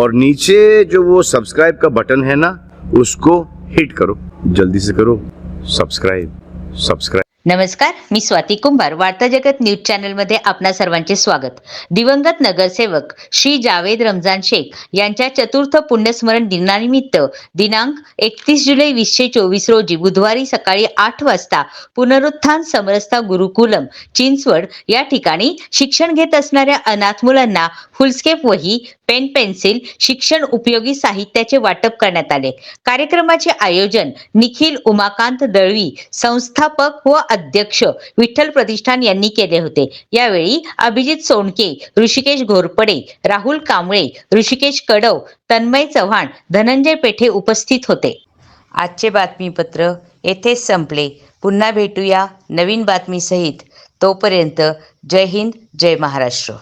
और नीचे जो वो सब्सक्राइब का बटन है ना उसको हिट करो। जल्दी से करो। सब्सक्राइब सब्सक्राइब नमस्कार मी स्वाती कुंभार वार्ता जगत न्यूज चॅनलमध्ये आपणा सर्वांचे स्वागत. दिवंगत नगरसेवक श्री जावेद रमजान शेख यांच्या चतुर्थ पुण्यस्मरण दिनानिमित्त दिनांक एकतीस जुलै वीसशे चोवीस रोजी बुधवारी सकाळी आठ वाजता पुनरुत्थान समरसता गुरुकुलम चिंचवड या ठिकाणी शिक्षण घेत असणाऱ्या अनाथ मुलांना फुलस्केप वही पेन पेन्सिल शिक्षण उपयोगी साहित्याचे वाटप करण्यात आले. कार्यक्रमाचे आयोजन निखिल उमाकांत दळवी संस्थापक व अध्यक्ष विठ्ठल प्रतिष्ठान यांनी केले होते. यावेळी अभिजित सोनके ऋषिकेश घोरपडे राहुल कांबळे ऋषिकेश कडव तन्मय चव्हाण धनंजय पेठे उपस्थित होते. आजचे बातमीपत्र येथेच संपले. पुन्हा भेटूया नवीन बातमीसहित. तोपर्यंत जय हिंद जय महाराष्ट्र.